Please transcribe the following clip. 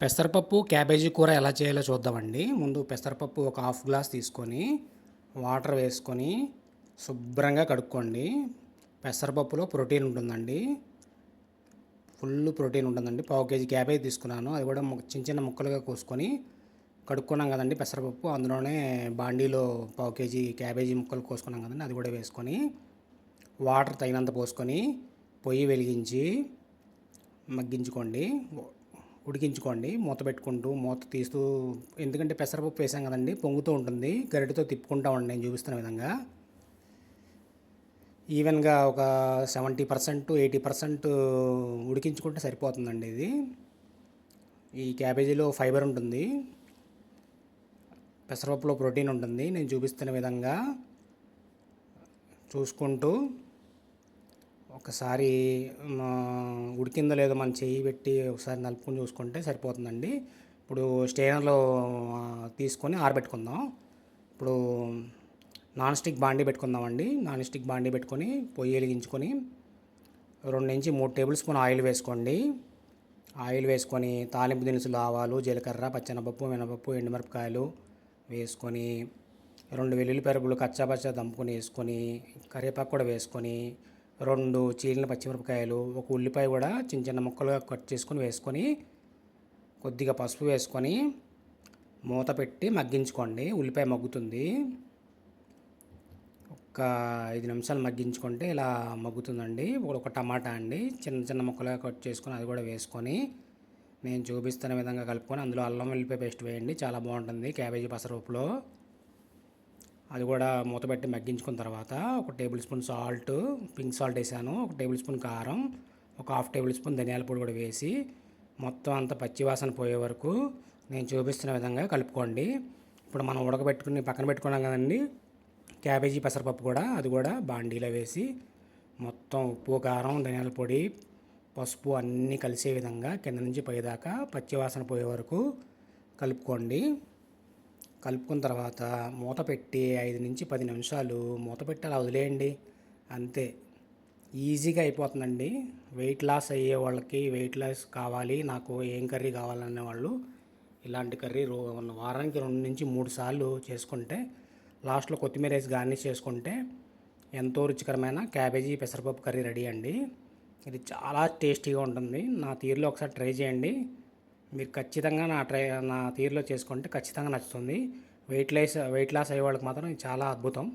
పెసరపప్పు క్యాబేజీ కూర ఎలా చేయాలో చూద్దామండి. ముందు పెసరపప్పు ఒక హాఫ్ గ్లాస్ తీసుకొని వాటర్ వేసుకొని శుభ్రంగా కడుక్కోండి. పెసరపప్పులో ప్రోటీన్ ఉంటుందండి. ఫుల్ ప్రోటీన్ ఉంటుందండి. పావు కేజీ క్యాబేజీ తీసుకున్నాను. అది కూడా చిన్న చిన్న ముక్కలుగా కోసుకొని కడుక్కున్నాం కదండి పెసరపప్పు. అందులోనే బాండీలో పావు కేజీ క్యాబేజీ ముక్కలు కోసుకున్నాం కదండి. అది కూడా వేసుకొని వాటర్ తగినంత పోసుకొని పొయ్యి వెలిగించి మగ్గించుకోండి. ఉడికించుకోండి. మూత పెట్టుకుంటూ మూత తీస్తూ ఎందుకంటే పెసరపప్పు వేసాం కదండి పొంగుతూ ఉంటుంది. గరిటతో తిప్పుకుంటా ఉండి నేను చూపిస్తున్న విధంగా. ఈవెన్గా ఒక సెవెంటీ పర్సెంట్ ఎయిటీ పర్సెంట్ ఉడికించుకుంటే సరిపోతుందండి ఇది. ఈ క్యాబేజీలో ఫైబర్ ఉంటుంది. పెసరపప్పులో ప్రోటీన్ ఉంటుంది. నేను చూపిస్తున్న విధంగా చూసుకుంటూ ఒకసారి మా ఉడికిందో లేదో మనం చేయి పెట్టి ఒకసారి నలుపుకొని చూసుకుంటే సరిపోతుందండి. ఇప్పుడు స్టేనర్లో తీసుకొని ఆరబెట్టుకుందాం. ఇప్పుడు నాన్ స్టిక్ బాండీ పెట్టుకుందామండి. నాన్ స్టిక్ బాండీ పెట్టుకొని పొయ్యి వెలిగించుకొని రెండు నుంచి మూడు టేబుల్ స్పూన్ ఆయిల్ వేసుకోండి. ఆయిల్ వేసుకొని తాలింపు దినుసులు ఆవాలు జీలకర్ర పచ్చెనపప్పు మినపప్పు ఎండుమిరపకాయలు వేసుకొని రెండు వెల్లుల్లి పెరుగులు కచ్చాపచ్చా దంపుకొని వేసుకొని కరివేపాకు కూడా వేసుకొని రెండు చీలిన పచ్చిమిరపకాయలు ఒక ఉల్లిపాయ కూడా చిన్న చిన్న ముక్కలుగా కట్ చేసుకొని వేసుకొని కొద్దిగా పసుపు వేసుకొని మూత పెట్టి మగ్గించుకోండి. ఉల్లిపాయ మగ్గుతుంది. ఒక ఐదు నిమిషాలు మగ్గించుకుంటే ఇలా మగ్గుతుందండి. ఇప్పుడు ఒక టమాటా అండి చిన్న చిన్న ముక్కలుగా కట్ చేసుకొని అది కూడా వేసుకొని నేను చూపిస్తున్న విధంగా కలుపుకొని అందులో అల్లం వెల్లిపాయ పేస్ట్ వేయండి. చాలా బాగుంటుంది. క్యాబేజీ పసరపప్పులో అది కూడా మూతపెట్టి మగ్గించుకున్న తర్వాత ఒక tablespoon salt pink salt వేసాను ఒక టేబుల్ స్పూన్ కారం ఒక హాఫ్ టేబుల్ స్పూన్ ధనియాల పొడి కూడా వేసి మొత్తం అంతా పచ్చివాసన పోయే వరకు నేను చూపిస్తున్న విధంగా కలుపుకోండి. ఇప్పుడు మనం ఉడకబెట్టుకుని పక్కన పెట్టుకున్నాం కదండి క్యాబేజీ పెసరపప్పు కూడా అది కూడా బాండీలో వేసి మొత్తం ఉప్పు కారం ధనియాల పొడి పసుపు అన్నీ కలిసే విధంగా కింద నుంచి పైదాకా పచ్చివాసన పోయే వరకు కలుపుకోండి. కలుపుకున్న తర్వాత మూత పెట్టి ఐదు నుంచి పది నిమిషాలు మూత పెట్టి అలా వదిలేయండి. అంతే. ఈజీగా అయిపోతుందండి. వెయిట్ లాస్ అయ్యే వాళ్ళకి వెయిట్ లాస్ కావాలి. నాకు ఏం కర్రీ కావాలనే వాళ్ళు ఇలాంటి కర్రీ రో వారానికి రెండు నుంచి మూడు సార్లు చేసుకుంటే లాస్ట్లో కొత్తిమీర వేసి గార్నిష్ చేసుకుంటే ఎంతో రుచికరమైన క్యాబేజీ పెసరపప్పు కర్రీ రెడీ అండి. ఇది చాలా టేస్టీగా ఉంటుంది. నా తీరులో ఒకసారి ట్రై చేయండి. మీరు ఖచ్చితంగా నా ట్రై నా తీరులో చేసుకుంటే ఖచ్చితంగా నచ్చుతుంది. వెయిట్ లాస్ వెయిట్ లాస్ అయ్యే వాళ్ళకి మాత్రం ఇది చాలా అద్భుతం.